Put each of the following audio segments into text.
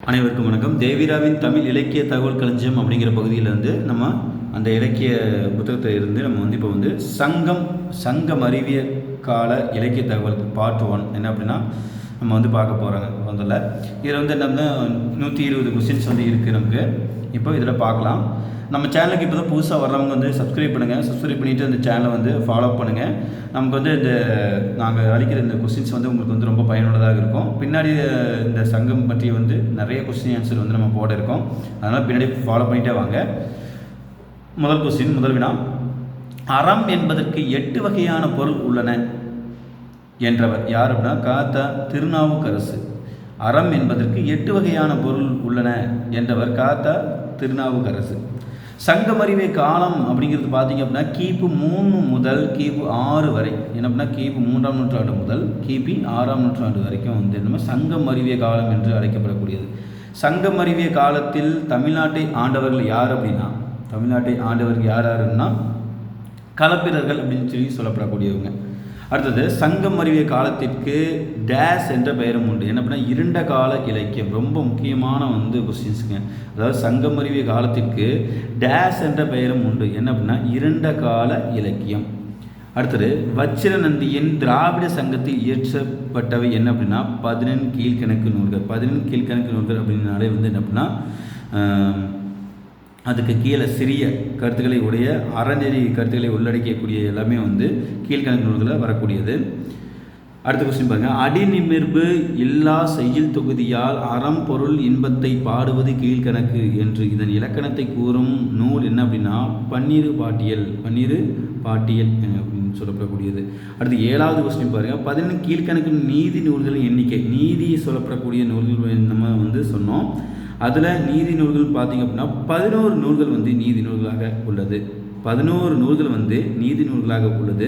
அனைவருக்கும் வணக்கம். தேவிராவின் தமிழ் இலக்கிய தகவல் களஞ்சியம் அப்படிங்கிற பகுதியில் வந்து நம்ம அந்த இலக்கிய புத்தகத்தில் இருந்து நம்ம வந்து இப்போ வந்து சங்கம் சங்கம் அறிவிய கால இலக்கிய தகவல் பார்ட் ஒன் என்ன அப்படின்னா நம்ம வந்து பார்க்க போகிறாங்க முதல்ல. இதில் வந்து என்னன்னா நூற்றி இருபது கொஸ்டின்ஸ் வந்து இருக்குது நமக்கு. இப்போ இதில் பார்க்கலாம். நம்ம சேனலுக்கு இப்போ தான் புதுசாக வர்றவங்க வந்து சப்ஸ்கிரைப் பண்ணுங்கள் சப்ஸ்கிரைப் பண்ணிவிட்டு அந்த சேனலை வந்து ஃபாலோ பண்ணுங்கள் நமக்கு வந்து இந்த நாங்கள் அளிக்கிற இந்த கொஸ்டின்ஸ் வந்து உங்களுக்கு வந்து ரொம்ப பயனுள்ளதாக இருக்கும். பின்னாடி இந்த சங்கம் பற்றி வந்து நிறைய கொஸ்டின் ஆன்சர் வந்து நம்ம போட இருக்கோம். அதனால் பின்னாடி ஃபாலோ பண்ணிகிட்டே வாங்க. முதல் கொஸ்டின் முதல் வினா. அறம் என்பதற்கு எட்டு வகையான பொருள் உள்ளன என்றவர் யார் அப்படின்னா காத்தா திருநாவுக்கரசு. அறம் என்பதற்கு எட்டு வகையான பொருள் உள்ளன என்றவர் காத்தா திருநாவுக்கரசு. சங்கமறிவை காலம் அப்படிங்கிறது பார்த்தீங்க அப்படின்னா கிபி மூணு முதல் கிபி ஆறு வரை. என்ன அப்படின்னா கிபி மூன்றாம் நூற்றாண்டு முதல் கிபி ஆறாம் நூற்றாண்டு வரைக்கும் வந்து நம்ம சங்கமறிவிய காலம் என்று அழைக்கப்படக்கூடியது. சங்கம் அறிவிய காலத்தில் தமிழ்நாட்டை ஆண்டவர்கள் யார் அப்படின்னா தமிழ்நாட்டை ஆண்டவர்கள் யார் யாருன்னா களப்பிரர்கள் அப்படின்னு சொல்லி சொல்லப்படக்கூடியவங்க. அடுத்தது சங்கம் அறிவிய காலத்திற்கு டேஸ் என்ற பெயரும் உண்டு. என்ன அப்படின்னா இருண்ட கால இலக்கியம். ரொம்ப முக்கியமான வந்து கொஸ்டின்ஸுங்க அதாவது சங்கம் அறிவிய காலத்திற்கு டேஸ் என்ற பெயரும் உண்டு. என்ன அப்படின்னா இருண்ட கால இலக்கியம். அடுத்தது வச்சிரநந்தியின் திராவிட சங்கத்தில் இயற்றப்பட்டவை என்ன அப்படின்னா பதினெண் கீழ்கணக்கு நூல்கள். பதினெண் கீழ்கணக்கு நூல்கள் அப்படின்னாலே வந்து என்ன அப்படின்னா அதுக்கு கீழே சிறிய கருத்துக்களை உடைய அறநெறி கருத்துக்களை உள்ளடக்கியக்கூடிய எல்லாமே வந்து கீழ்கணக்கு நூல்களில் வரக்கூடியது. அடுத்த கொஸ்டின் பாருங்கள் அடிநிமிர்பு இல்லா செய்யுள் தொகுதியால் அறம் பொருள் இன்பத்தை பாடுவது கீழ்கணக்கு என்று இதன் இலக்கணத்தை கூறும் நூல் என்ன அப்படின்னா பன்னீர் பாட்டியல் பன்னீர் பாட்டியல் அப்படின்னு சொல்லப்படக்கூடியது. அடுத்து ஏழாவது கொஸ்டின் பாருங்கள் பதினெண்டு கீழ்கணக்கு நீதி நூல்களின் எண்ணிக்கை. நீதி சொல்லப்படக்கூடிய நூல்கள் நம்ம வந்து சொன்னோம். அதில் நீதி நூல்கள் பார்த்தீங்க அப்படின்னா பதினோரு நூல்கள் வந்து நீதி நூல்களாக உள்ளது. பதினோரு நூல்கள் வந்து நீதி நூல்களாக உள்ளது.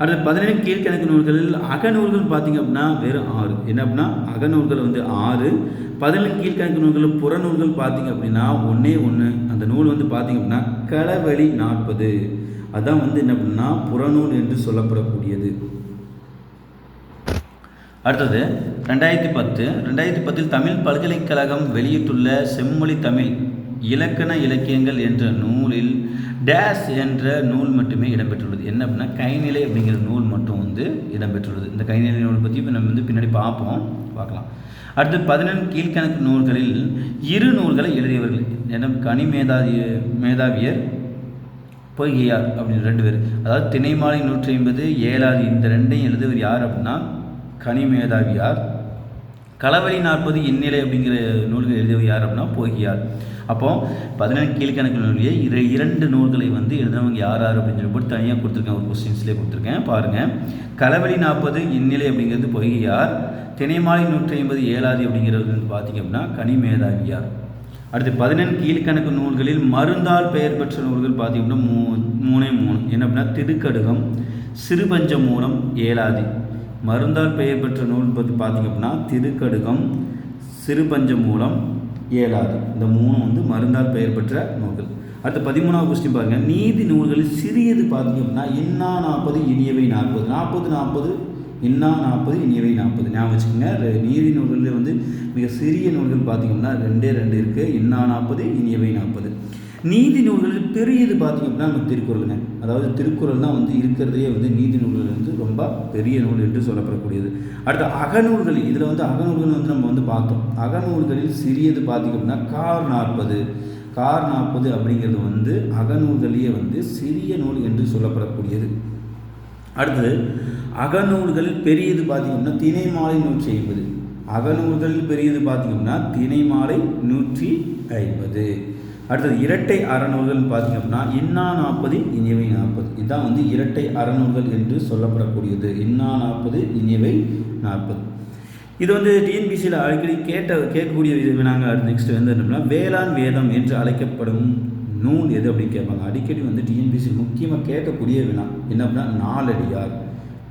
அடுத்து பதினேழு கீழ்கணக்கு நூல்களில் அகநூல்கள் பார்த்தீங்க அப்படின்னா வெறும் ஆறு. என்ன அப்படின்னா அகநூல்கள் வந்து ஆறு. பதினேழு கீழ்கணக்கு நூல்கள் புறநூல்கள் பார்த்தீங்க அப்படின்னா ஒன்றே ஒன்று அந்த நூல் வந்து பார்த்தீங்க அப்படின்னா களவழி நாற்பது. அதான் வந்து என்ன அப்படின்னா புறநூல் என்று சொல்லப்படக்கூடியது. அடுத்தது ரெண்டாயிரத்தி பத்து ரெண்டாயிரத்தி பத்தில் தமிழ் பல்கலைக்கழகம் வெளியிட்டுள்ள செம்மொழி தமிழ் இலக்கண இலக்கியங்கள் என்ற நூலில் டேஸ் என்ற நூல் மட்டுமே இடம்பெற்றுள்ளது. என்ன அப்படின்னா கைநிலை அப்படிங்கிற நூல் மட்டும் வந்து இடம்பெற்றுள்ளது. இந்த கைநிலை நூல் பற்றி இப்போ நம்ம வந்து பின்னாடி பார்ப்போம். பார்க்கலாம். அடுத்து பதினெண்டு கீழ்கணக்கு நூல்களில் இரு நூல்களை எழுதியவர்கள். என்ன கனி மேதாவி மேதாவியர் பொய்கையார் அப்படின்னு ரெண்டு பேர். அதாவது திணைமாலை நூற்றி ஐம்பது ஏழாவது இந்த ரெண்டையும் எழுதுவர் யார் அப்படின்னா கனிமேதாவியார். களவழி நாற்பது இந்நிலை அப்படிங்கிற நூல்கள் எழுதியவர் யார் அப்படின்னா போகியார். அப்போ பதினெண்டு கீழ்கணக்கு நூலிலே இரு இரண்டு நூல்களை வந்து எழுதினவங்க யார் யார் அப்படின்னு சொல்லி தனியாக கொடுத்துருக்கேன். ஒரு கொஸ்டின்ஸ்லேயே கொடுத்துருக்கேன். பாருங்கள் களவழி நாற்பது இந்நிலை அப்படிங்கிறது பொய்யார் தினைமாலை நூற்றி ஐம்பது ஏழாதி அப்படிங்கிறது வந்து பார்த்தீங்க அப்படின்னா கனிமேதாவியார். அடுத்து பதினெண் கீழ்கணக்கு நூல்களில் மருந்தால் பெயர் பெற்ற நூல்கள் பார்த்தீங்கன்னா மூ மூணே மூணு. என்ன அப்படின்னா திருக்கடுகம் சிறுபஞ்ச மூலம் ஏழாதி. மருந்தால் பெயர் பெற்ற நூல் பற்றி பார்த்தீங்க அப்படின்னா திருக்கடுகம் சிறுபஞ்ச மூலம் ஏழாது. இந்த மூணும் வந்து மருந்தால் பெயர் பெற்ற நூல்கள். அடுத்து பதிமூணாவது கொஸ்டின் பாருங்கள் நீதி நூல்களில் சிறியது பார்த்தீங்க அப்படின்னா இன்னா நாற்பது இனியவை நாற்பது. நாற்பது நாற்பது இன்னா நாற்பது இனியவை நாற்பது. ஞாபகம் வச்சுக்கோங்க. நீதி நூல்களில் வந்து மிக சிறிய நூல்கள் பார்த்தீங்கன்னா ரெண்டே ரெண்டு இருக்குது இன்னா நாற்பது இனியவை நாற்பது. நீதி நூல்களில் பெரியது பார்த்தீங்க அப்படின்னா நம்ம திருக்குறளுங்க. அதாவது திருக்குறள் தான் வந்து இருக்கிறதுலே வந்து நீதி நூல்கள் வந்து ரொம்ப பெரிய நூல் என்று சொல்லப்படக்கூடியது. அடுத்து அகநூல்கள் இதில் வந்து அகநூல்கள் வந்து நம்ம வந்து பார்த்தோம். அகநூல்களில் சிறியது பார்த்தீங்க அப்படின்னா கார் நாற்பது கார் நாற்பது அப்படிங்கிறது வந்து அகநூல்களையே வந்து சிறிய நூல் என்று சொல்லப்படக்கூடியது. அடுத்தது அகநூல்கள் பெரியது பார்த்தீங்கன்னா திணைமாலை நூற்றி ஐம்பது. அகநூல்களில் பெரியது பார்த்தீங்கன்னா திணைமாலை நூற்றி ஐம்பது. அடுத்தது இரட்டை அறநூல்கள்னு பார்த்தீங்க அப்படின்னா இன்னா நாற்பது இனியவை நாற்பது. இதுதான் வந்து இரட்டை அறநூல்கள் என்று சொல்லப்படக்கூடியது. இன்னா நாற்பது இனியவை நாற்பது. இது வந்து டிஎன்பிசியில் அடிக்கடி கேட்ட கேட்கக்கூடிய இது வினாங்க அடுத்து நெக்ஸ்ட் வந்து என்னன்னா வேளாண் வேதம் என்று அழைக்கப்படும் நூல் எது அப்படின்னு கேட்பாங்க. அடிக்கடி வந்து டிஎன்பிசி முக்கியமாக கேட்கக்கூடிய வினா என்ன அப்படின்னா நாலடியார்.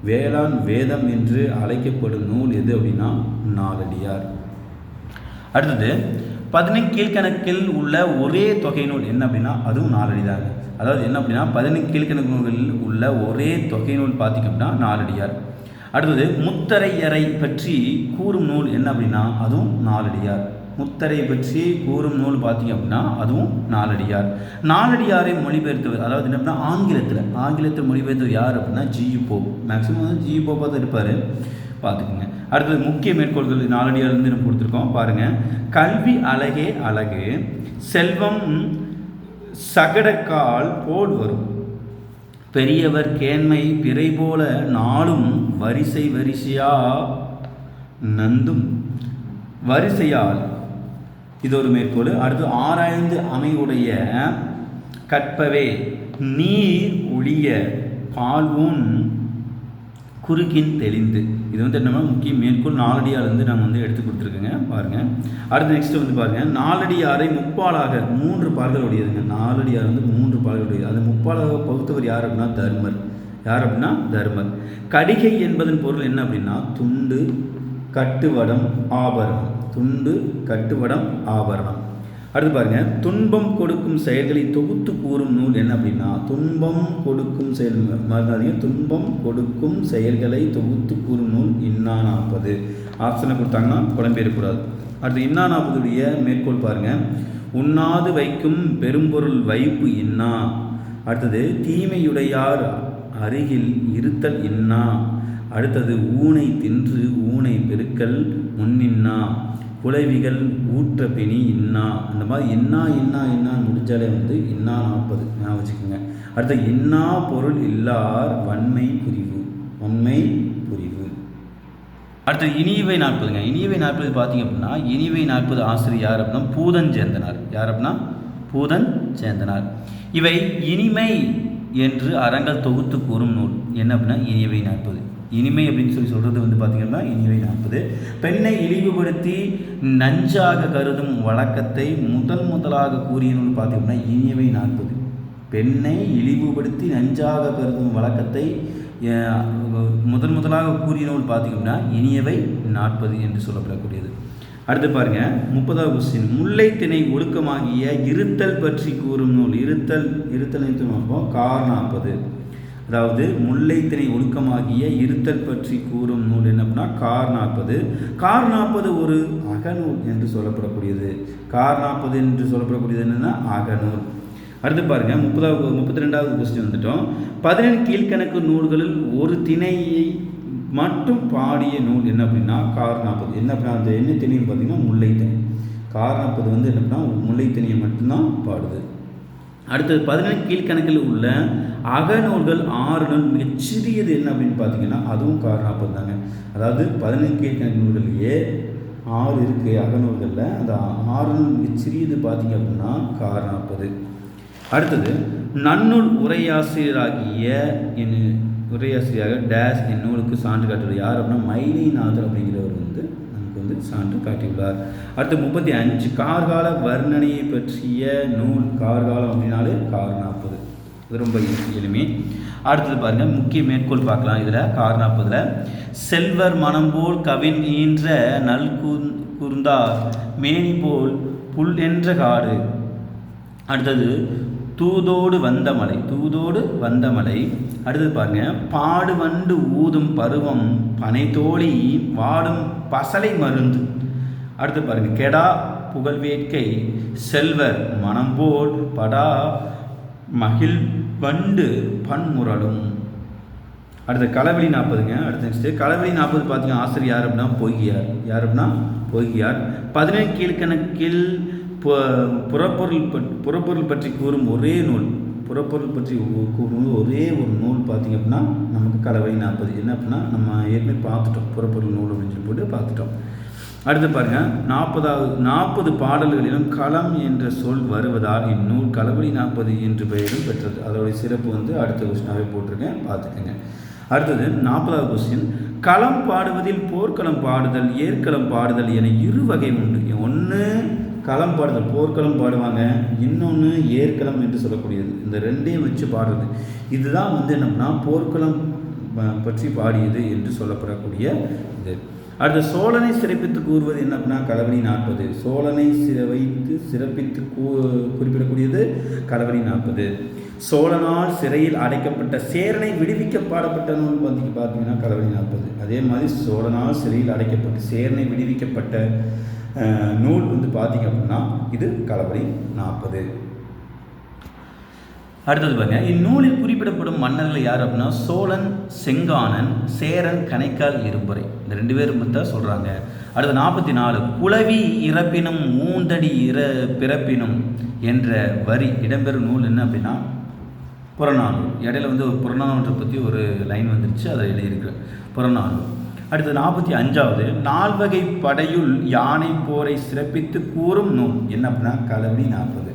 வேளாண் வேதம் என்று அழைக்கப்படும் நூல் எது அப்படின்னா நாலடியார். அடுத்தது பதினெண் கீழ்கணக்கில் உள்ள ஒரே தொகை நூல் என்ன அப்படின்னா அதுவும் நாலடிதார் அதாவது என்ன அப்படின்னா பதினெண் கீழ்கணக்கு நூல்களில் உள்ள ஒரே தொகை நூல் பார்த்திங்க அப்படின்னா நாலடியார். அடுத்தது முத்தரையரை பற்றி கூறும் நூல் என்ன அப்படின்னா அதுவும் நாலடியார். முத்தரை பற்றி கூறும் நூல் பார்த்தீங்க அப்படின்னா அதுவும் நாலடியார். நாலடியாரை மொழிபெயர்த்தவர் அதாவது என்ன அப்படின்னா ஆங்கிலத்தில். ஆங்கிலத்தில் மொழிபெயர்த்தவர் யார் அப்படின்னா ஜியு போப் மேக்ஸிமம் வந்து ஜியு போப்பாக தான் இருப்பார். பார்த்துக்குங்க. அடுத்தது முக்கிய மேற்கோள்கள் நாலடியாலேருந்து நம்ம கொடுத்துருக்கோம். பாருங்கள் கல்வி அழகே அழகு. செல்வம் சகடக்கால் போல் வரும். பெரியவர் கேண்மை பிறை போல நாளும் வரிசை வரிசையா நந்தும். வரிசையால். இது ஒரு மேற்கோள். அடுத்து ஆராய்ந்து அமைவுடைய கற்பவே நீர் ஒளிய பால்வூன் குறுக்கின் தெளிந்து. இது வந்து என்னன்னா முக்கிய மேற்கோள் நாலடியார் வந்து நம்ம வந்து எடுத்து கொடுத்துருக்கோங்க பாருங்கள் அடுத்து நெக்ஸ்ட் வந்து பாருங்கள் நாலடியாரை முப்பாலாக மூன்று பால்கள் உடையதுங்க நாலடியார் வந்து மூன்று பால்கள் உடையது அது முப்பாலாக பகுத்தவர் யார் அப்படின்னா? தர்மர். யார் அப்படின்னா? தர்மர். கடிகை என்பதன் பொருள் என்ன அப்படின்னா? துண்டு கட்டுவடம் ஆபரணம். துண்டு கட்டுவடம் ஆபரணம். அடுத்து பாருங்க துன்பம் கொடுக்கும் செயல்களை தொகுத்து கூறும் நூல் என்ன அப்படின்னா துன்பம் கொடுக்கும் செயல் மறந்தாதீங்க துன்பம் கொடுக்கும் செயல்களை தொகுத்து கூறும் நூல் இன்னா நாற்பது ஆப்ஷனை கொடுத்தாங்கன்னா குழம்பிடக்கூடாது. அடுத்து இன்னா நாற்பதுடைய மேற்கோள் பாருங்க உண்ணாது வைக்கும் பெரும்பொருள் வைப்பு இன்னா. அடுத்தது தீமையுடையார் அருகில் இருத்தல் இன்னா. அடுத்தது ஊனை தின்று ஊனை பெருக்கல் முன்னின்னா. குலைவிகள் ஊற்ற பிணி இன்னா. அந்த மாதிரி இன்னா இன்னா இன்னா முடிஞ்சாலே வந்து இன்னா நாற்பது. நான் வச்சுக்கோங்க. அடுத்து இன்னா பொருள் இல்லார் வன்மை புரிவு. வன்மை புரிவு. அடுத்து இனியவை நாற்பதுங்க. இனியவை நாற்பது பார்த்தீங்க அப்படின்னா இனியவை நாற்பது ஆசிரியர் யார் அப்படின்னா பூதன் சேர்ந்தனார். யார் அப்படின்னா? பூதன் சேந்தனார் இவை இனிமை என்று அறங்கள் தொகுத்து கூறும் நூல். என்ன அப்படின்னா இனியவை நாற்பது. இனிமை அப்படின்னு சொல்லி சொல்கிறது வந்து பார்த்திங்கன்னா இனிமை நாற்பது பெண்ணை இழிவுபடுத்தி நஞ்சாக கருதும் வழக்கத்தை முதல் முதலாக கூறிய நூல் பார்த்தீங்கன்னா இனியவை நாற்பது. பெண்ணை இழிவுபடுத்தி நஞ்சாக கருதும் வழக்கத்தை முதன் முதலாக கூறிய நூல் பார்த்திங்கன்னா இனியவை நாற்பது என்று சொல்லப்படக்கூடியது. அடுத்து பாருங்க முப்பதாவது கொஸ்டின் முல்லை திணை ஒழுக்கமாகிய இருத்தல் பற்றி கூறும் நூல். இருத்தல் இருத்தல் பார்ப்போம். கார் நாற்பது. அதாவது முல்லைத்திணை ஒழுக்கமாகிய இருத்தல் பற்றி கூறும் நூல் என்ன அப்படின்னா கார் நாற்பது. கார் நாற்பது ஒரு அகநூல் என்று சொல்லப்படக்கூடியது. கார் நாற்பது என்று சொல்லப்படக்கூடியது என்னென்னா அகநூல். அடுத்து பாருங்கள் முப்பதாவது முப்பத்தி ரெண்டாவது கொஸ்டின் வந்துட்டோம். பதினெண் கீழ்கணக்கு நூல்களில் ஒரு திணையை மட்டும் பாடிய நூல் என்ன அப்படின்னா கார் நாற்பது. என்ன அப்படின்னா அந்த என்ன திணைன்னு பார்த்தீங்கன்னா முல்லைத்திணை கார் நாற்பது வந்து என்ன அப்படின்னா முல்லைத்திணையை மட்டும்தான் பாடுது. அடுத்தது பதினெட்டு கீழ்கணக்கில் உள்ள அகநூல்கள் ஆறு நூல் மிகச்சிறியது என்ன அப்படின்னு பார்த்தீங்கன்னா அதுவும் காரணாப்பது தாங்க அதாவது பதினெட்டு கீழ்கணக்கு நூல்கள்லேயே ஆறு இருக்குது அகநூல்களில் அந்த ஆறு நூல் மிகச்சிறியது பார்த்தீங்க அப்படின்னா காரணாப்பது அடுத்தது நன்னூல் உரையாசிரியராகிய என் உரையாசிரியராக டேஸ் என் நூலுக்கு சான்று காட்டுறது யார் அப்படின்னா மைலிநாதர் அப்படிங்கிறவர் வந்து வந்து சான்று காட்டியுள்ளார் அடுத்து முப்பத்தி அஞ்சு கார்கால வர்ணனையை பற்றிய நூல் கார்காலம் அப்படின்னாலே கார் நாற்பது இது ரொம்ப எளிமை. அடுத்தது பாருங்கள் முக்கிய மேற்கோள் பார்க்கலாம் இதில் கார் நாற்பதில் செல்வர் மனம் போல் கவின் ஈன்ற நல் குருந்தா மேனி போல் புல் என்ற காடு. அடுத்தது தூதோடு வந்த மலை தூதோடு வந்த மலை. அடுத்தது பாருங்க பாடு வண்டு ஊதும் பருவம் பனை தோழி வாடும் பசலை மருந்து. அடுத்து பாருங்க கெடா புகழ் வேட்கை செல்வர் மனம் போல் படா மகிழ் வண்டு பன்முரலும் அடுத்த களவெளி நாற்பதுங்க அடுத்து நெக்ஸ்ட்டு களவெளி நாற்பது பார்த்தீங்கன்னா ஆசிரியர் யார் அப்படின்னா பொய்கியார் யார் அப்படின்னா பொய்கியார் பதினேழு கீழ்கணக்கில் புறப்பொருள் புறப்பொருள் பற்றி கூறும் ஒரே நூல் புறப்பொருள் பற்றி கூறும் ஒரே ஒரு நூல் பார்த்திங்க அப்படின்னா நமக்கு கலவை நாற்பது. என்ன அப்படின்னா நம்ம ஏற்கனவே பார்த்துட்டோம் புறப்பொருள் நூல் அப்படின்னு சொல்லி போட்டு பார்த்துட்டோம். அடுத்து பாருங்கள் நாற்பதாவது நாற்பது பாடல்களிலும் களம் என்ற சொல் வருவதால் இந்நூல் களவழி நாற்பது என்று பெயரும் பெற்றது. அதோடைய சிறப்பு வந்து அடுத்த கொஸ்டினாகவே போட்டிருக்கேன் பார்த்துக்கோங்க. அடுத்தது நாற்பதாவது கொஸ்டின் களம் பாடுவதில் போர்க்களம் பாடுதல் ஏற்களம் பாடுதல் என இரு வகை உண்டு. ஒன்று களம் பாடுதல் போர்க்களம் பாடுவாங்க. இன்னொன்று ஏற்களம் என்று சொல்லக்கூடியது. இந்த ரெண்டையும் வச்சு பாடுறது. இதுதான் வந்து என்னம்னா போர்க்களம் பற்றி பாடியது என்று சொல்லப்படக்கூடிய இது. அடுத்த சோழனை சிறப்பித்து கூறுவது என்ன அப்படின்னா களவணி நாற்பது. சோழனை வைத்து சிறப்பித்து கூ குறிப்பிடக்கூடியது கலவணி நாற்பது. சோழனால் சிறையில் அடைக்கப்பட்ட சேரனை விடுவிக்க பாடப்பட்ட நூல் வந்து பார்த்தீங்கன்னா கலவணி நாற்பது. அதே மாதிரி சோழனால் சிறையில் அடைக்கப்பட்டு சேரனை விடுவிக்கப்பட்ட நூல் வந்து பார்த்திங்க அப்படின்னா இது கலவரி நாற்பது. அடுத்தது பாருங்க. இந்நூலில் குறிப்பிடப்படும் மன்னர்கள் யார் அப்படின்னா சோழன் செங்கானன் சேரன் கணைக்கால் இரும்புரை. இந்த ரெண்டு பேரும் தான் சொல்கிறாங்க அடுத்து நாற்பத்தி நாலு குளவி இறப்பினும் மூந்தடி இற பிறப்பினும் என்ற வரி. இடம்பெறும் நூல் என்ன அப்படின்னா புறநானூறு. இடையில வந்து ஒரு புறநானூற்றை பற்றி ஒரு லைன் வந்துருச்சு அதை எழுதியிருக்கு புறநானூறு. அடுத்து நாற்பத்தி அஞ்சாவது நால்வகை படையுள் யானை போரை சிறப்பித்து கூறும் நூல். என்ன அப்படின்னா கலவணி நாற்பது.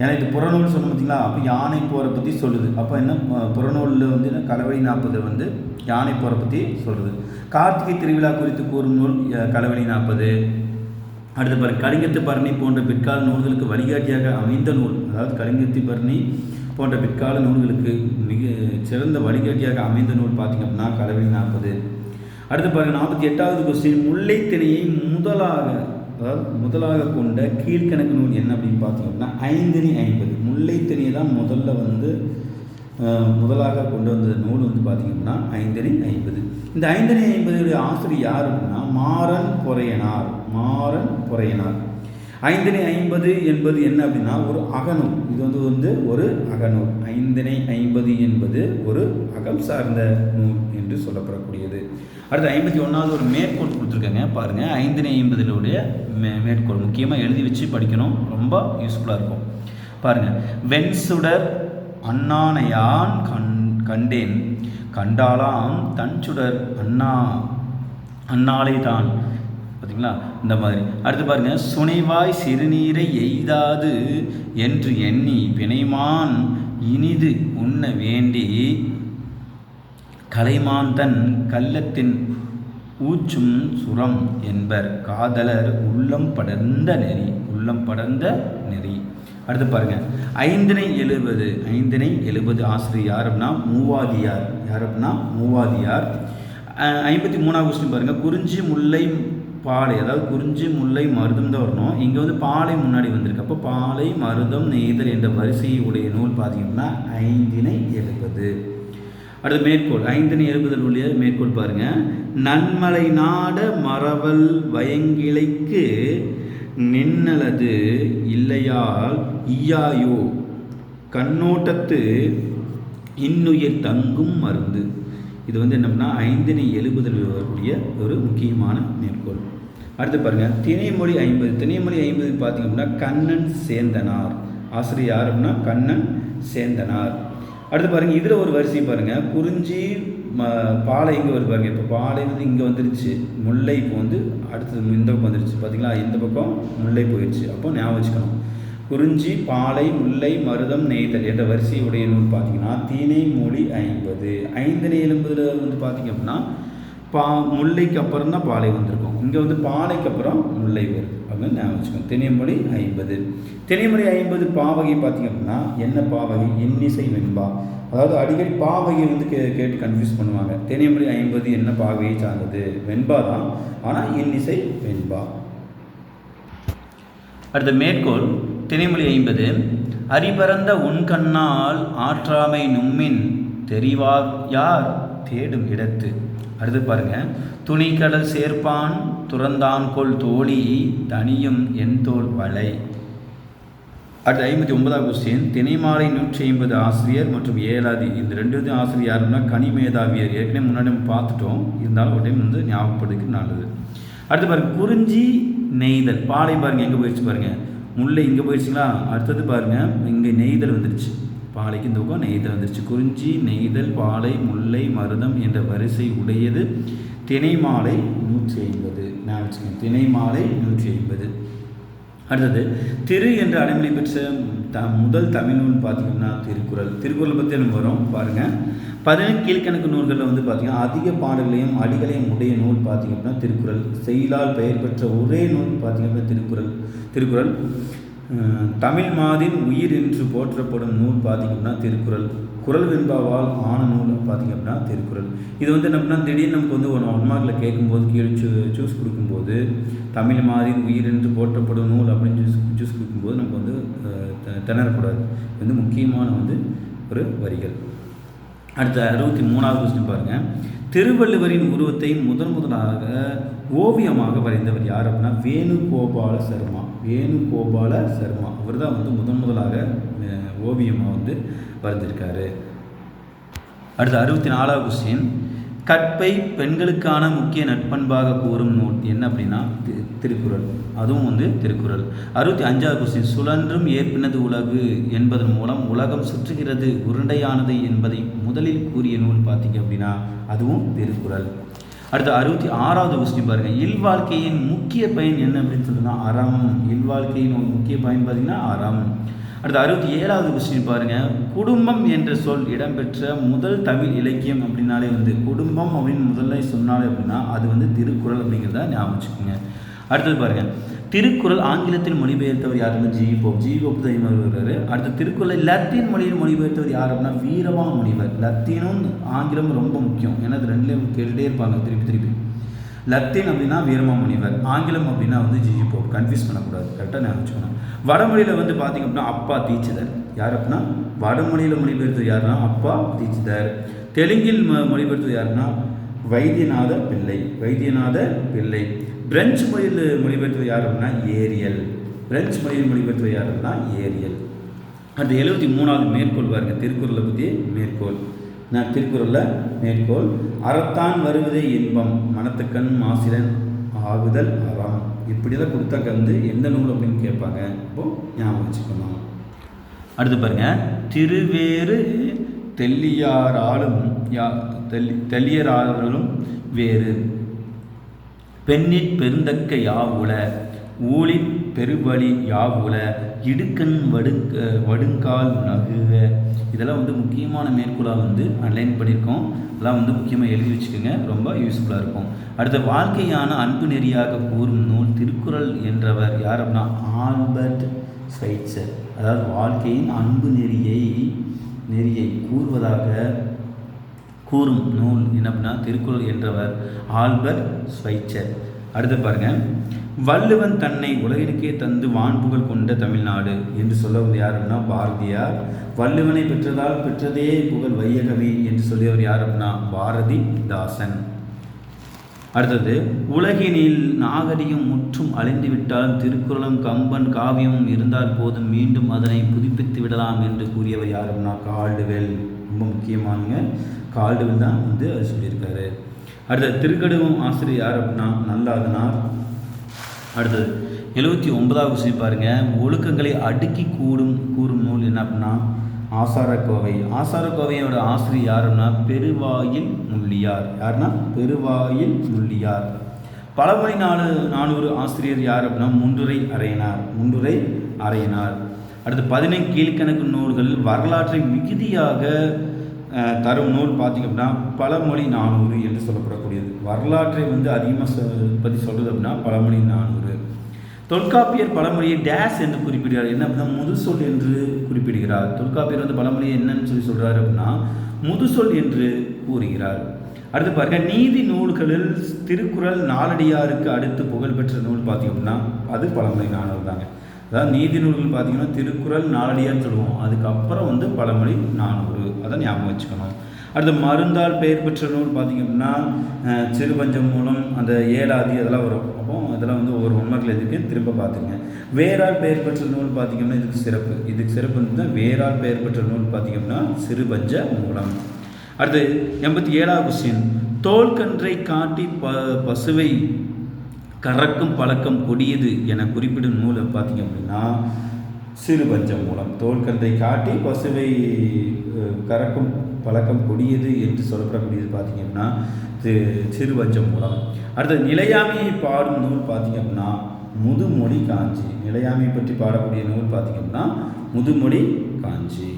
ஏன்னா இது புறநூல் சொன்ன பார்த்தீங்களா? அப்போ யானை போரை பற்றி சொல்லுது. அப்போ என்ன புறநூலில் வந்து என்ன நாற்பது வந்து யானை போரை பற்றி சொல்லுது. கார்த்திகை திருவிழா குறித்து கூறும் நூல் கலவணி நாற்பது. அடுத்து பாரு கலிங்கத்து பரணி போன்ற பிற்கால நூல்களுக்கு வழிகாட்டியாக அமைந்த நூல். அதாவது கலிங்கத்து பரணி போன்ற பிற்கால நூல்களுக்கு மிக சிறந்த வழிகாட்டியாக அமைந்த நூல் பார்த்திங்க அப்படின்னா கலவழி நாற்பது. அடுத்து பாருங்கள் நாற்பத்தி எட்டாவது கொஸ்டின் முல்லைத்திணையை முதலாக அதாவது முதலாக கொண்ட கீழ்க்கணக்கு நூல் என்ன அப்படின்னு பார்த்தீங்க அப்படின்னா ஐம்பது. முல்லைத்திணையை தான் முதல்ல வந்து முதலாக கொண்டு வந்த நூல் வந்து பார்த்தீங்க அப்படின்னா ஐம்பது. இந்த ஐந்தணி ஐம்பதுடைய ஆசிரியர் யார் அப்படின்னா மாறன் பொறையனார். மாறன் பொறையனார். ஐந்தினை ஐம்பது என்பது என்ன அப்படின்னா ஒரு அகநூல். இது வந்து வந்து ஒரு அகநூல். ஐந்தினை ஐம்பது என்பது ஒரு அகம் சார்ந்த நூல் என்று சொல்லப்படக்கூடியது. அடுத்து ஐம்பத்தி ஒன்றாவது ஒரு மேற்கோள் கொடுத்துருக்காங்க. பாருங்கள் ஐந்தினை ஐம்பதிலுடைய மே மேற்கோள். முக்கியமாக எழுதி வச்சு படிக்கணும். ரொம்ப யூஸ்ஃபுல்லாக இருக்கும். பாருங்கள் வெண்சுடர் அண்ணானையான் கண் கண்டேன். கண்டாலாம் தன் சுடர் அண்ணா அண்ணாலே தான். பார்த்தீங்களா இந்த மாதிரி. அடுத்து பாருங்கள் சுனைவாய் சிறுநீரை எய்தாது என்று எண்ணி வினைமான் இனிது உண்ண வேண்டி கலைமான் தன் கள்ளத்தின் ஊச்சும் சுரம் என்பர். காதலர் உள்ளம் படர்ந்த நெறி உள்ளம் படர்ந்த நெறி. அடுத்து பாருங்க ஐந்தினை எழுபது ஐந்தினை எழுபது ஆசிரியர் யார் அப்படின்னா மூவாதியார். யார் அப்படின்னா மூவாதியார் ஐம்பத்தி மூணாவது கொஸ்டின் பாருங்கள் குறிஞ்சி முல்லை பாலை அதாவது குறிஞ்சி முல்லை மருதம் தான் வரணும். இங்கே வந்து பாலை முன்னாடி வந்திருக்கு. அப்போ பாலை மருதம் நெய்தல் என்ற வரிசையை உடைய நூல் பார்த்தீங்கன்னா ஐந்தினை எழுபது அடுத்து மேற்கோள். ஐந்தினை எழுபதில் உள்ள மேற்கோள் பாருங்க. நன்மலை நாட மரவல் வயங்கிளைக்கு நின்னலது இல்லையால் ஈயாயோ? கண்ணோட்டத்து இன்னுயிர் தங்கும் மருந்து. இது வந்து என்னம்னா ஐந்தினை எழுபதில் வரக்கூடிய ஒரு முக்கியமான மேற்கோள். அடுத்து பாருங்க திணைமொழி ஐம்பது. திணைமொழி ஐம்பது பார்த்தீங்க அப்படின்னா கண்ணன் சேந்தனார். ஆசிரியர் யார் அப்படின்னா கண்ணன் சேந்தனார். அடுத்து பாருங்க இதில் ஒரு வரிசை பாருங்க குறிஞ்சி ம பாலை இங்கே வருது பாருங்க. இப்போ பாலை வந்து இங்கே வந்துருச்சு முல்லை இப்போ வந்து அடுத்தது இந்த பக்கம் வந்துருச்சு. பார்த்தீங்களா இந்த பக்கம் முல்லை போயிடுச்சு அப்போ ஞாபகம் வச்சுக்கணும். குறிஞ்சி பாலை முல்லை மருதம் நெய்தல் என்ற வரிசையுடைய நூல் பார்த்தீங்கன்னா தீனை மொழி ஐம்பது. ஐந்தனை எலும்புல வந்து பார்த்தீங்க அப்படின்னா பா முல்லைக்கு அப்புறம் தான் பாலை வந்திருக்கும். இங்கே வந்து பாலைக்கு அப்புறம் முல்லை வரும் அப்படின்னு நான் வச்சுக்கோங்க. திணைமொழி ஐம்பது. திணைமொழி ஐம்பது பாவகை பார்த்திங்க அப்படின்னா என்ன பாவகை? இன்னிசை வெண்பா. அதாவது அடிக்கடி பாவகை வந்து கே கேட்டு கன்ஃபியூஸ் பண்ணுவாங்க. திணைமொழி ஐம்பது என்ன பாவகையை சார்ந்தது? வெண்பா தான். ஆனால் இன்னிசை வெண்பா. அடுத்த மேற்கோள். திணைமொழி ஐம்பது. அரிபரந்த உன் கண்ணால் ஆற்றாமை நும்மின் தெரிவா யார் தேடும் இடத்து? அடுத்து பாருங்க. துணிக்கடல் சேர்ப்பான் துறந்தான் கொள் தோழி தனியும் என் தோல் வலை அடுத்து ஐம்பத்தி ஒன்பதாவது கொஸ்டின் தினைமாலை நூற்றி ஐம்பது ஆசிரியர் மற்றும் ஏழாதி இந்த ரெண்டு இது ஆசிரியர் யாருன்னா கனிமேதாவியர் ஏற்கனவே முன்னாடி நம்ம பார்த்துட்டோம். இருந்தாலும் ஒரு டைம் வந்து ஞாபகப்படுத்திக்க நல்லது. அடுத்து பாருங்க குறிஞ்சி நெய்தல். பாலை பாருங்க எங்கே போயிடுச்சு பாருங்க. முல்லை இங்கே போயிடுச்சுங்களா அடுத்தது பாருங்க இங்கே நெய்தல் வந்துடுச்சு பாலைக்கு இந்த பக்கம் நெய்தல் வந்துருச்சு. குறிஞ்சி நெய்தல் பாலை முல்லை மருதம் என்ற வரிசை உடையது. திணைமாலை நூற்றி ஐம்பது. நான் வச்சுக்கேன் திணைமாலை நூற்றி ஐம்பது. அடுத்தது திரு என்ற அடைமொழி பெற்ற த முதல் தமிழ் நூல் பார்த்தீங்கன்னா திருக்குறள். திருக்குறளை பற்றி நம்ம வரும் பாருங்கள் பதினெட்டு கீழ்கணக்கு நூல்களில் வந்து பார்த்திங்கன்னா அதிக பாடல்களையும் அடிகளையும் உடைய நூல் பார்த்திங்க அப்படின்னா திருக்குறள். செயலால் பெயர் பெற்ற ஒரே நூல் பார்த்திங்க அப்படின்னா திருக்குறள். திருக்குறள். தமிழ் மாதின் உயிர் என்று போற்றப்படும் நூல் பார்த்திங்க அப்படின்னா திருக்குறள். குறள் வெண்பாவால் ஆன நூல் பார்த்திங்க அப்படின்னா திருக்குறள். இது வந்து என்ன அப்படின்னா திடீர்னு நமக்கு வந்து ஒரு ஒன் மார்க்கில் கேட்கும்போது கீழே சூ சூஸ் கொடுக்கும்போது தமிழ் மாதிரி உயிர் என்று போற்றப்படும் நூல் அப்படின்னு சூஸ் சூஸ் கொடுக்கும்போது நமக்கு வந்து த- திணறக்கூடாது. இது வந்து முக்கியமான வந்து ஒரு வரிகள். அடுத்த அறுபத்தி மூணாவது கொஸ்டின் பாருங்கள் திருவள்ளுவரின் உருவத்தை முதன் முதலாக ஓவியமாக வரைந்தவர் யார் அப்படின்னா வேணுகோபால சர்மா. வேணுகோபால சர்மா. அவர் தான் வந்து முதன் முதலாக ஓவியமாக வந்து வரைஞ்சிருக்காரு. அடுத்து அறுபத்தி நாலாவது கொஸ்டின் கற்பை பெண்களுக்கான முக்கிய நட்பண்பாக கூறும் நூல் என்ன அப்படின்னா திருக்குறள். அதுவும் வந்து திருக்குறள். அறுபத்தி அஞ்சாவது கொஸ்டின் சுழன்றும் ஏற்பினது உலகு என்பதன் மூலம் உலகம் சுற்றுகிறது உருண்டையானது என்பதை முதலில் கூறிய நூல் பார்த்தீங்க அப்படின்னா அதுவும் திருக்குறள். அடுத்து அறுபத்தி ஆறாவது கொஸ்டின் பாருங்கள் இல்வாழ்க்கையின் முக்கிய பயன் என்ன அப்படின்னு சொல்லுன்னா அறம். இல்வாழ்க்கையின் ஒரு முக்கிய பயன் பார்த்தீங்கன்னா அறம். அடுத்து அறுபத்தி ஏழாவது கொஸ்டின் பாருங்க. குடும்பம் என்ற சொல் இடம்பெற்ற முதல் தமிழ் இலக்கியம் அப்படின்னாலே வந்து குடும்பம் அப்படின்னு முதல்ல சொன்னாலே அப்படின்னா அது வந்து திருக்குறள் அப்படிங்கிறத ஞாபகம் வச்சுக்கோங்க. அடுத்தது பாருங்க. திருக்குறள் ஆங்கிலத்தில் மொழிபெயர்த்தவர் யாருன்னா ஜி போப். ஜி போப் தான் வருவார். அடுத்து திருக்குறளை லத்தீன் மொழியில் மொழிபெயர்த்தவர் யார் அப்படின்னா வீரமா முனிவர். லத்தீனும் ஆங்கிலமும் ரொம்ப முக்கியம். ஏன்னா அது ரெண்டுலேயும் கேட்டுகிட்டே இருப்பாங்க. திருப்பி திருப்பி. லத்தீன் அப்படின்னா வீரமா முனிவர் ஆங்கிலம் அப்படின்னா வந்து ஜிஜி போப். கன்ஃபியூஸ் பண்ணக்கூடாது. கரெக்டாக நான் வச்சுக்கணும். வடமொழியில் வந்து பார்த்திங்க அப்படின்னா அப்பா தீட்சிதர். யார் அப்படின்னா? வடமொழியில் மொழிபெயர்த்தது யாருன்னா? அப்பா தீட்சிதர். தெலுங்கில் மொ- மொழிபெயர்த்தது யாருன்னா? வைத்தியநாத பிள்ளை. வைத்தியநாத பிள்ளை. பிரெஞ்சு மொழியில் மொழிபெயர்த்தது யார் அப்படின்னா? ஏரியல். பிரெஞ்சு மொழியில் மொழிபெயர்த்தது யார் அப்படின்னா? ஏரியல். அடுத்து எழுபத்தி மூணாவது மேற்கோள் பாருங்கள் திருக்குறளை பற்றி மேற்கோள். நான் திருக்குறளில் மேற்கோள் அறத்தான் வருவதே இன்பம் மனத்துக்கண் மாசிலன் ஆகுதல் அறம். இப்படி தான் கொடுத்தா வந்து எந்த நூல் அப்படின்னு கேட்பாங்க. இப்போது ஞாபகம் வச்சுக்கணும். அடுத்து பாருங்க. திருவேறு தெல்லியாராலும் யா தெல்லி தெல்லியராளர்களும் வேறு. பெண்ணிற் பெருந்தக்க யாவுல ஊழின் பெருவழி யாவுல இடுக்கண் வடுங்க வடுங்கால் நகுக. இதெல்லாம் வந்து முக்கியமான மேற்கோளாக வந்து அன்லைன் பண்ணியிருக்கோம். அதெல்லாம் வந்து முக்கியமாக எழுதி வச்சுக்கோங்க. ரொம்ப யூஸ்ஃபுல்லாக இருக்கும். அடுத்த வாழ்க்கையான அன்பு நெறியாக கூறும் நூல் திருக்குறள் என்றவர் யார் அப்படின்னா? Albert Schweitzer. அதாவது வாழ்க்கையின் அன்பு நெறியை நெறியை கூறுவதாக கூறும் நூல் என்ன அப்படின்னா? திருக்குறள் என்றவர் ஆல்பர்ட் ஸ்வைச்சர் அடுத்து பாருங்கள் வள்ளுவன் தன்னை உலகிற்கே தந்து வான்புகழ் கொண்ட தமிழ்நாடு என்று சொல்லுவது யார் அப்படின்னா பாரதியார். வள்ளுவனை பெற்றதால் பெற்றதே புகழ் வையகவி என்று சொல்லியவர் யார் அப்படின்னா பாரதி தாசன் அடுத்தது உலகினில் நாகரிகம் முற்றும் அழிந்துவிட்டாலும் திருக்குறளும் கம்பன் காவியமும் இருந்தால் போதும் மீண்டும் அதனை புதுப்பித்து விடலாம் என்று கூறியவர் யார் அப்படின்னா கால்டுவெல். ரொம்ப முக்கியமானங்க. கால்டுவெல் தான் வந்து அது சொல்லியிருக்காரு. அடுத்தது திருக்கடுவும் ஆசிரியர் யார் அப்படின்னா நல்லாதனார். அடுத்தது. எழுபத்தி ஒன்பதாவது விஷயம் பாருங்கள் ஒழுக்கங்களை அடுக்கி கூடும் கூறும் நூல் என்ன அப்படின்னா ஆசாரக்கோவை. ஆசாரக்கோவையோட ஆசிரியர் யாருன்னா பெருவாயில் முள்ளியார். யாருன்னா பெருவாயில் முள்ளியார். பழமொழி நாலு நானூறு ஆசிரியர் யார் அப்படின்னா முண்டுரை அறையனார். முன்றுரை அறையினார். அடுத்து பதினைந்து கீழ்க்கணக்கு நூல்கள் வரலாற்றை மிகுதியாக தரும் நூல் பார்த்திங்க அப்படின்னா பழமொழி நானூறு என்று சொல்லப்படக்கூடியது. வரலாற்றை வந்து அதிகமாக சொ பற்றி சொல்கிறது அப்படின்னா பழமொழி நானூறு. தொல்காப்பியர் பழமொழியை டேஸ் என்று குறிப்பிடுகிறார். என்ன அப்படின்னா முதுசொல் என்று குறிப்பிடுகிறார். தொல்காப்பியர் வந்து பழமொழியை என்னன்னு சொல்லி சொல்கிறார் அப்படின்னா முதுசொல் என்று கூறுகிறார். அடுத்து பாருங்க நீதி நூல்களில் திருக்குறள் நாலடியாருக்கு அடுத்து புகழ்பெற்ற நூல் பார்த்தீங்க அப்படின்னா அது பழமொழி நானூறு தாங்க. அதாவது நீதி நூல்கள் பார்த்திங்கன்னா திருக்குறள் நாலடியார்னு சொல்லுவோம். அதுக்கப்புறம் வந்து பழமொழி நானூறு. அதை ஞாபகம் வச்சுக்கணும். அடுத்து மருந்தால் பெயர் பெற்ற நூல் பார்த்தீங்க அப்படின்னா சிறுபஞ்சம் மூலம் அந்த ஏழாதி அதெல்லாம் வரும். அப்போ இதெல்லாம் வந்து ஒரு உண்மைகள் எதுக்கு திரும்ப பார்த்துங்க. வேறால் பெயர் பெற்ற நூல் பார்த்தீங்கன்னா இதுக்கு சிறப்பு. இதுக்கு சிறப்பு வந்து வேறால் பெயர் பெற்ற நூல் பார்த்தீங்கன்னா சிறுபஞ்ச மூலம். அடுத்து எண்பத்தி ஏழாவது கொஸ்டின் தோல்கன்றை காட்டி ப பசுவை கறக்கும் பழக்கம் கொடியது என குறிப்பிடும் நூலை பார்த்தீங்க அப்படின்னா சிறுபஞ்சம் மூலம். தோல்கந்தை காட்டி பசுவை கறக்கும் பழக்கம் கொடியது என்று சொல்லப்படக்கூடியது பார்த்திங்க அப்படின்னா தி- சிறுபஞ்சம் மூலம். அடுத்து நிலையாமையை பாடும் நூல் பார்த்தீங்க அப்படின்னா முதுமொழி காஞ்சி. நிலையாமை பற்றி பாடக்கூடிய நூல் பார்த்தீங்க அப்படின்னா முதுமொழி காஞ்சி.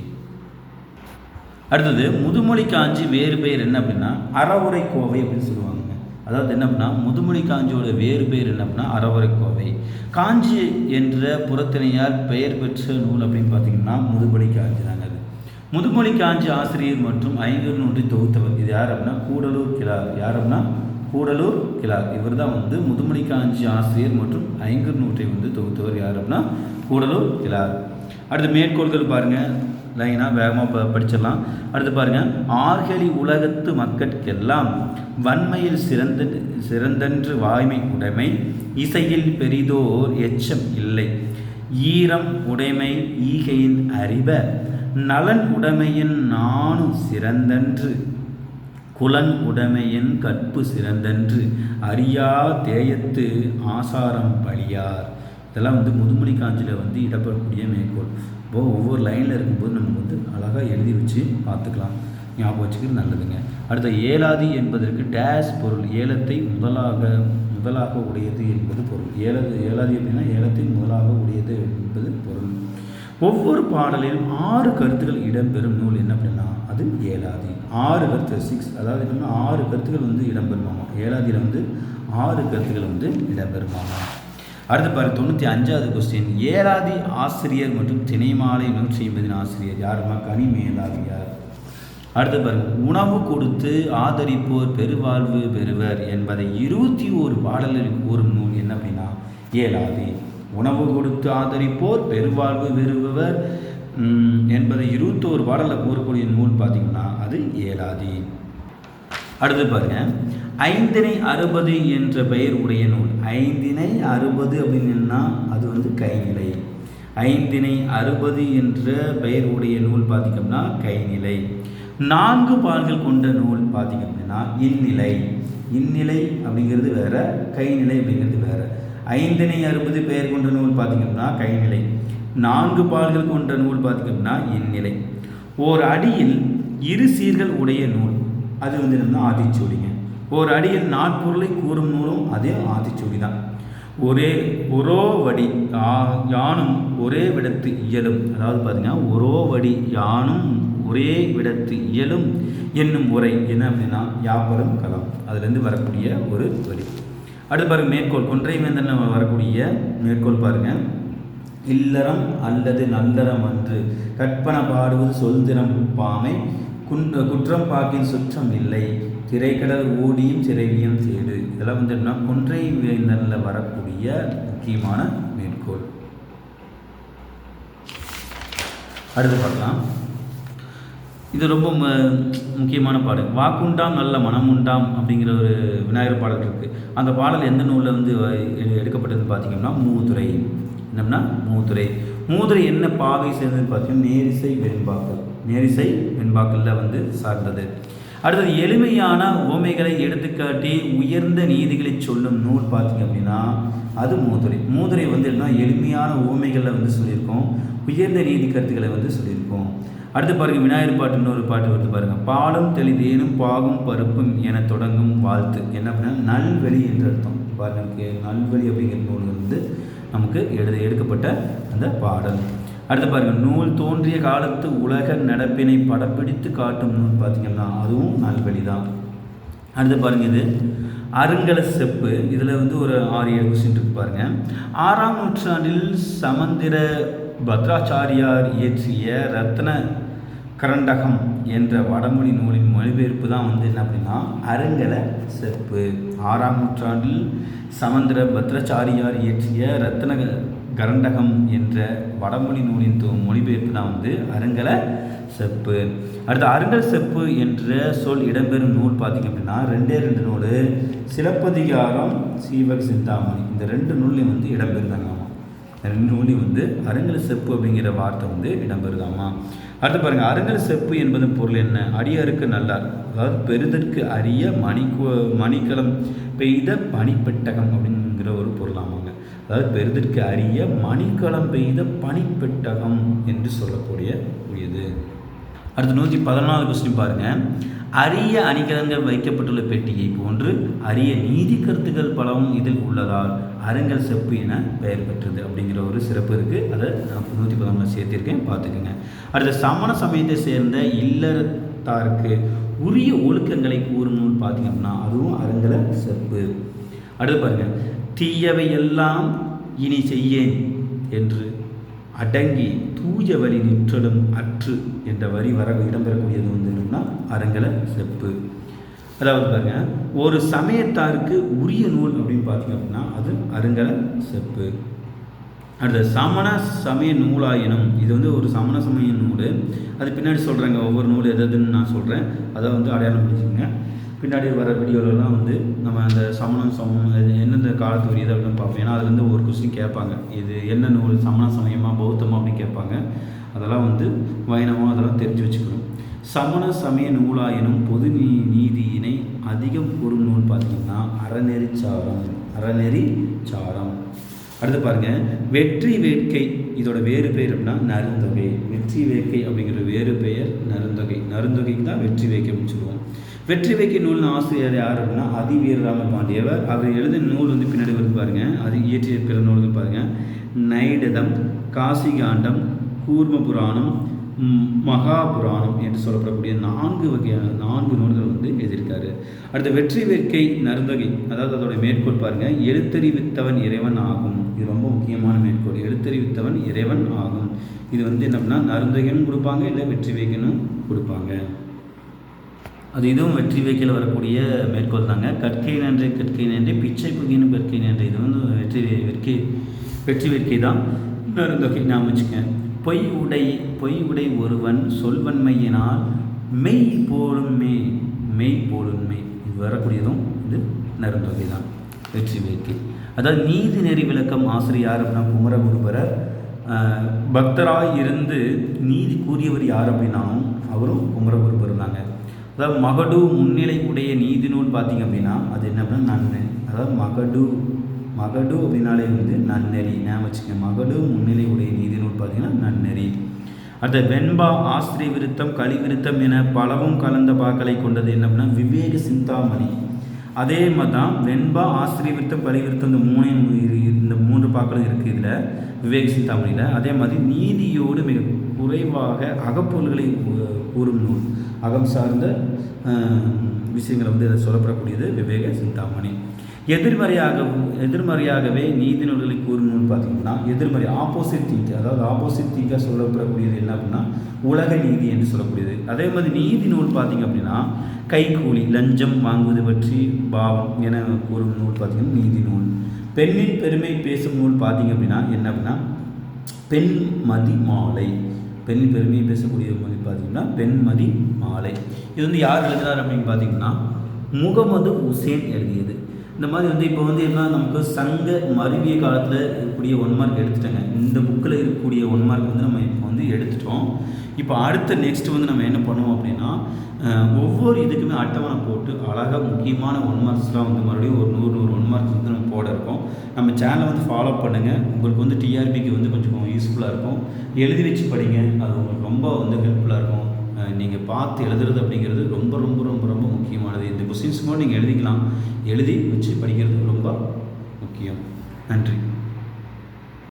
அடுத்தது முதுமொழி காஞ்சி வேறு பெயர் என்ன அப்படின்னா அறவுரை கோவை அப்படின்னு சொல்லுவாங்க. அதாவது என்ன அப்படின்னா முதுமொழி காஞ்சியோட வேறு பேர் என்ன அப்படின்னா அறவுரை கோவை காஞ்சி என்ற புறத்தினையால் பெயர் பெற்ற நூல் அப்படின்னு பார்த்தீங்கன்னா முதுமொழி காஞ்சி தாங்க அது. முதுமொழி காஞ்சி ஆசிரியர் மற்றும் ஐங்கர் நூற்றி தொகுத்தவர். இது யார் அப்படின்னா கூடலூர் கிழார். யார் அப்படின்னா கூடலூர் கிழார். இவர் தான் வந்து முதுமொழி காஞ்சி ஆசிரியர் மற்றும் ஐங்கர் நூற்றை வந்து தொகுத்தவர். யார் அப்படின்னா கூடலூர் கிழார். அடுத்து மேற்கோள்கள் பாருங்கள் லைனாக வேகமாக ப படிச்சிடலாம். அடுத்து பாருங்கள் ஆர்கலி உலகத்து மக்கட்கெல்லாம் வன்மையில் சிறந்த சிறந்தன்று வாய்மை உடைமை இசையில் பெரிதோர் எச்சம் இல்லை. ஈரம் உடைமை ஈகையின் அறிவ நலன் உடைமையின் நானும் சிறந்தன்று குலன் உடைமையின் கற்பு சிறந்தன்று அறியா தேயத்து ஆசாரம் பழியார். இதெல்லாம் வந்து முதுமொழி காஞ்சியில் வந்து இடப்படக்கூடிய மேற்கோள். அப்போது ஒவ்வொரு லைனில் இருக்கும்போது நமக்கு வந்து அழகாக எழுதி வச்சு பார்த்துக்கலாம். ஞாபகம் வச்சுக்கிறது நல்லதுங்க. அடுத்த ஏலாதி என்பதற்கு டேஸ் பொருள் ஏலத்தை முதலாக முதலாக உடையது என்பது பொருள். ஏலது ஏலாதி அப்படின்னா ஏலத்தை முதலாக உடையது என்பது பொருள். ஒவ்வொரு பாடலிலும் ஆறு கருத்துக்கள் இடம்பெறும் நூல் என்ன அப்படின்னா அது ஏலாதி. ஆறு கருத்து சிக்ஸ் அதாவது என்னென்னா ஆறு கருத்துக்கள் வந்து இடம்பெறுமாமா. ஏலாதியில் வந்து ஆறு கருத்துக்கள் வந்து இடம்பெறுமாமா. அடுத்து பாரு தொண்ணூற்றி அஞ்சாவது கொஸ்டின் ஏலாதி ஆசிரியர் மற்றும் திணைமாலை நூல் செய்வதின் ஆசிரியர் யாருமா கனி மேலாவியார் அடுத்து பாருங்க உணவு கொடுத்து ஆதரிப்போர் பெருவாழ்வு பெறுவர் என்பதை இருபத்தி ஒரு பாடலில் கூறும் நூல் என்ன அப்படின்னா ஏலாதி உணவு கொடுத்து ஆதரிப்போர் பெருவாழ்வு பெறுபவர் என்பதை இருபத்தோரு பாடலில் கூறக்கூடிய நூல் பார்த்திங்கன்னா அது ஏலாதி அடுத்து பாருங்க ஐந்தினை அறுபது என்ற பெயர் உடைய நூல். ஐந்தினை அறுபது அப்படின்னா அது வந்து கைநிலை. ஐந்தினை அறுபது என்ற பெயர் உடைய நூல் பார்த்திங்கன்னா கைநிலை. நான்கு பால்கள் கொண்ட நூல் பார்த்திங்க அப்படின்னா இந்நிலை. இந்நிலை அப்படிங்கிறது வேற கைநிலை அப்படிங்கிறது வேற. ஐந்தினை அறுபது பெயர் கொண்ட நூல் பார்த்திங்கன்னா கைநிலை. நான்கு பால்கள் கொண்ட நூல் பார்த்திங்கன்னா இந்நிலை. ஓர் அடியில் இரு சீர்கள் உடைய நூல். அது வந்து என்னன்னா ஆதிச்சூடிங்க ஒரு அடியில் நாட்பொருளை கூறும் நூலும் அதே ஆதிச்சூடி தான் ஒரே ஒரோ வடி யானும் ஒரே விடத்து இயலும். அதாவது பார்த்தீங்கன்னா ஒரோ வடி யானும் ஒரே விடத்து இயலும் என்னும் உரை. என்ன அப்படின்னா யாப்பரும் கலாம். அதுலேருந்து வரக்கூடிய ஒரு வரி. அடுத்து பாருங்க மேற்கோள். கொன்றை வேந்தன் வரக்கூடிய மேற்கோள் பாருங்கள் இல்லறம் அல்லது நல்லறம் அன்று கற்பனை பாடுவது சொல்திறம் பாமை குன்ற குற்றம் பாக்கின் சுற்றம் இல்லை. திரைக்கடல் ஓடியும் சிறைவியும் சேடு. இதெல்லாம் வந்து என்ன கொன்றை வேந்தனில் வரக்கூடிய முக்கியமான மேற்கோள். அடுத்து பார்க்கலாம். இது ரொம்ப முக்கியமான பாடல் வாக்குண்டாம் நல்ல மனம் உண்டாம் அப்படிங்கிற ஒரு விநாயகர் பாடல் இருக்குது அந்த பாடல் எந்த நூலில் வந்து எடுக்கப்பட்டதுன்னு பார்த்தீங்கன்னா மூதுரை. என்னம்னா மூதுரை. மூதுரை என்ன பாவை சேர்ந்ததுன்னு பார்த்தீங்கன்னா நேரிசை வெண்பாக்கள் நேரிசை வெண்பாக்களில் வந்து சார்ந்தது. அடுத்தது எளிமையான உவமைகளை எடுத்துக்காட்டி உயர்ந்த நீதிகளை சொல்லும் நூல் பார்த்திங்க அப்படின்னா அது மூதுரை. மூதுரை வந்து என்ன எளிமையான உவமைகளில் வந்து சொல்லியிருக்கோம். உயர்ந்த நீதி கருத்துக்களை வந்து சொல்லியிருக்கோம். அடுத்து பாருங்கள் விநாயகர் பாட்டுன்னு ஒரு பாட்டு வந்து பாருங்கள் பாலும் தெளிதேனும் பாகும் பருப்பும் என தொடங்கும் வாழ்த்து. என்ன அப்படின்னா நல்வழி என்று அர்த்தம். பாருங்க நல்வழி அப்படிங்கிற நூல் வந்து நமக்கு எழுத எடுக்கப்பட்ட அந்த பாடல். அடுத்து பாருங்கள் நூல் தோன்றிய காலத்து உலக நடப்பினை படப்பிடித்து காட்டும் நூல் பார்த்திங்கன்னா அதுவும் நல்வழி தான் அடுத்து பாருங்கள் இது அருங்கல செப்பு. இதில் வந்து ஒரு ஆறு ஏழு கொஸ்டின் இருக்கு பாருங்கள் ஆறாம் நூற்றாண்டில் சமந்திர பத்ராச்சாரியார் இயற்றிய ரத்ன கரண்டகம் என்ற வடமொழி நூலின் மொழிபெயர்ப்பு தான் வந்து என்ன அப்படின்னா அருங்கல செப்பு. ஆறாம் நூற்றாண்டில் சமந்திர பத்ராச்சாரியார் இயற்றிய ரத்ன கரண்டகம் என்ற வடமொழி நூலின் மொழிபெயர்ப்பு தான் வந்து அருங்கல செப்பு. அடுத்து அருங்கல் செப்பு என்ற சொல் இடம்பெறும் நூல் பார்த்திங்க அப்படின்னா ரெண்டே ரெண்டு நூல். சிலப்பதிகாரம் சீவக சிந்தாமணி. இந்த ரெண்டு நூல்லையும் வந்து இடம்பெறுதாங்கம்மா ரெண்டு நூலையும் வந்து அருங்கல் செப்பு அப்படிங்கிற வார்த்தை வந்து இடம்பெறுதாமா? அடுத்து பாருங்கள் அருங்கல் செப்பு என்பது பொருள் என்ன? அடியாருக்கு நல்லார் அதாவது பெருதற்கு அரிய மணிக்கு மணிக்கலம் பெய்த பனிப்பெட்டகம் அப்படிங்கிற ஒரு பொருளாமா? அதாவது பெருதற்கு அரிய மணிக்கலம் பெய்த பனிப்பெட்டகம் என்று சொல்லக்கூடிய உரியது. அடுத்து நூற்றி பதினாலு கொஸ்டின் பாருங்கள் அரிய அணிகலன்கள் வைக்கப்பட்டுள்ள பெட்டியை போன்று அரிய நீதி கருத்துக்கள் பலவும் இதில் உள்ளதால் அருங்கல் செப்பு என பெயர் பெற்றது அப்படிங்கிற ஒரு சிறப்பு இருக்குது அதை நான் நூற்றி பதினாலு சேர்த்திருக்கேன். பார்த்துக்கோங்க. அடுத்த சமண சமயத்தை சேர்ந்த இல்லறத்தாருக்கு உரிய ஒழுக்கங்களை கூறும் நூல் பார்த்திங்க அப்படின்னா அதுவும் அரங்கல செப்பு. அடுத்து பாருங்கள் தீயவை எல்லாம் இனி செய்யேன் என்று அடங்கி தூய வழி நிற்றலும் அற்று என்ற வரி வர இடம்பெறக்கூடியது வந்து என்னன்னா அரங்கல செப்பு. அதாவது பாருங்க ஒரு சமயத்தாருக்கு உரிய நூல் அப்படின்னு பார்த்தீங்க அப்படின்னா அது அருங்கல செப்பு. அடுத்த சமண சமய நூலாயினும். இது வந்து ஒரு சமண சமய நூல். அது பின்னாடி சொல்கிறாங்க ஒவ்வொரு நூல் எதுன்னு நான் சொல்கிறேன் அதை வந்து அடையாளம் பிடிச்சிக்கங்க பின்னாடி வர வீடியோலலாம் வந்து நம்ம அந்த சமணம் சமம் எந்தெந்த காலத்து உரியது அப்படின்னு பார்ப்போம். ஏன்னா அதுல ஒரு கொஸ்டின் கேட்பாங்க. இது என்ன நூல் சமண சமயமா பௌத்தமா அப்படின்னு கேட்பாங்க. அதெல்லாம் வந்து வைணவம் அதெல்லாம் தெரிஞ்சு வச்சுக்கணும். சமண சமய நூலாயினும் பொது நீ நீதியினை அதிகம் கூறும் நூல் பார்த்தீங்கன்னா அறநெறி சாரம் அறநெறி சாரம். அடுத்து பாருங்க. வெற்றி வேட்கை இதோட வேறு பெயர் அப்படின்னா நருந்தொகை வெற்றி வேட்கை அப்படிங்கிற வேறு பெயர் நருந்தொகை நருந்தொகைக்கு தான் வெற்றி வேட்கை அப்படின்னு சொல்லுவோம். வெற்றி வேட்கை நூலின் ஆசிரியர் யார் அப்படின்னா அதிவீரராம பாண்டியவர் அவர் எழுதின நூல் வந்து பின்னாடி வருது பாருங்கள் அது இயற்றிய பிற நூல்கள் பாருங்கள் நைடதம் காசிகாண்டம் கூர்ம புராணம் மகாபுராணம் என்று சொல்லப்படக்கூடிய நான்கு வகையான நான்கு நூல்கள் வந்து எழுதியிருக்காரு. அடுத்த வெற்றி வேட்கை நருந்தகை அதாவது அதோட மேற்கோள் பாருங்கள் எழுத்தறிவித்தவன் இறைவன் ஆகும். இது ரொம்ப முக்கியமான மேற்கோள். எழுத்தறிவித்தவன் இறைவன் ஆகும். இது வந்து என்ன அப்படின்னா நருந்தகையும் கொடுப்பாங்க இல்லை வெற்றி வேட்கைன்னு கொடுப்பாங்க. அது இதுவும் வெற்றி வேக்கையில் வரக்கூடிய மேற்கோள் தாங்க. கற்கை நன்றி கற்கை நன்றி பிச்சை புகினும் கற்கை நன்றி. இது வந்து வெற்றி வே- வெற்றி வெற்றி வேட்கை தான் தொகை நான் வச்சுக்கேன் பொய் உடை பொய் உடை ஒருவன் சொல்வன்மையினால் மெய் போலுமே மெய் போலுண்மை இது வரக்கூடியதும் இது நருந்தொகை தான். வெற்றி வேட்கை அதாவது நீதி நெறி விளக்கம் ஆசிரியர் அப்படின்னா குமரகுருபரர் பக்தராக இருந்து நீதி கூறியவர் யார் அப்படின்னாலும் அவரும் குமரகுருபர் தாங்க. அதாவது மகடு முன்னிலை உடைய நீதி நூல் பார்த்திங்க அப்படின்னா அது என்ன அப்படின்னா நன்மை அதாவது மகடு மகடு அப்படின்னாலே வந்து நன்னெறி. ஞாபகம் வச்சுக்க மகடு முன்னிலை உடைய நீதி நூல் பார்த்தீங்கன்னா நன்னெறி. அடுத்த வெண்பா ஆஸ்திரி விருத்தம் கலி விருத்தம் என பலவும் கலந்த பாக்களை கொண்டது என்ன அப்படின்னா விவேக சிந்தாமணி. அதே மாதிரி தான் வெண்பா ஆசிரிய விருத்தம் கலி விருத்தம் இந்த மூணையும் இந்த மூன்று பாக்களும் இருக்குது இதில் விவேக சிந்தாமணியில். அதே மாதிரி நீதியோடு மிக குறைவாக அகப்பொருள்களை கூறும் நூல். அகம் சார்ந்த விஷயங்களை வந்து இதை சொல்லப்படக்கூடியது விவேக சிந்தாமணி. எதிர்மறையாகவும் எதிர்மறையாகவே நீதி நூல்களை கூறும் பார்த்தீங்கன்னா எதிர்மறை ஆப்போசிட் திங்க் அதாவது ஆப்போசிட் திங்காக சொல்லப்படக்கூடியது என்ன அப்படின்னா உலக நீதி என்று சொல்லக்கூடியது. அதே மாதிரி நீதி நூல் பார்த்தீங்க அப்படின்னா கைக்கூலி லஞ்சம் வாங்குவது பற்றி பாவம் என கூறும் நூல் பார்த்தீங்கன்னா நீதி நூல் பெண்ணின் பெருமை பேசும் நூல் பார்த்தீங்க அப்படின்னா என்ன அப்படின்னா பெண் மதி மாலை. பெண்ணின் பெருமையை பேசக்கூடிய மொழி பார்த்தீங்கன்னா பெண்மதி மாலை. இது வந்து யார் எழுதினார் அப்படின்னு பார்த்தீங்கன்னா முகமது உசேன் எழுதியது. இந்த மாதிரி வந்து இப்போ வந்து என்ன நமக்கு சங்க மருவிய காலத்தில் இருக்கக்கூடிய ஒன் மார்க் எடுத்துட்டேங்க. இந்த புக்கில் இருக்கக்கூடிய ஒன் மார்க் வந்து நம்ம இப்போ வந்து எடுத்துட்டோம். இப்போ அடுத்த நெக்ஸ்ட் வந்து நம்ம என்ன பண்ணுவோம் அப்படின்னா ஒவ்வொரு இதுக்குமே அட்டவணை போட்டு அழகாக முக்கியமான ஒன் மார்க்ஸ்லாம் வந்து மறுபடியும் ஒரு நூறு நூறு ஒன் மார்க்ஸ் வந்து நம்ம போட இருக்கோம். நம்ம சேனலை வந்து ஃபாலோ பண்ணுங்கள் உங்களுக்கு வந்து டிஆர்பிக்கு வந்து கொஞ்சம் யூஸ்ஃபுல்லாக இருக்கும். எழுதி வச்சு படிங்க. அது உங்களுக்கு ரொம்ப வந்து ஹெல்ப்ஃபுல்லாக இருக்கும். நீங்கள் பார்த்து எழுதுறது அப்படிங்கிறது ரொம்ப ரொம்ப ரொம்ப ரொம்ப முக்கியமானது. இந்த கொஸ்டின்ஸ் கூட நீங்கள் எழுதிக்கலாம். எழுதி வச்சு படிக்கிறது ரொம்ப முக்கியம். நன்றி.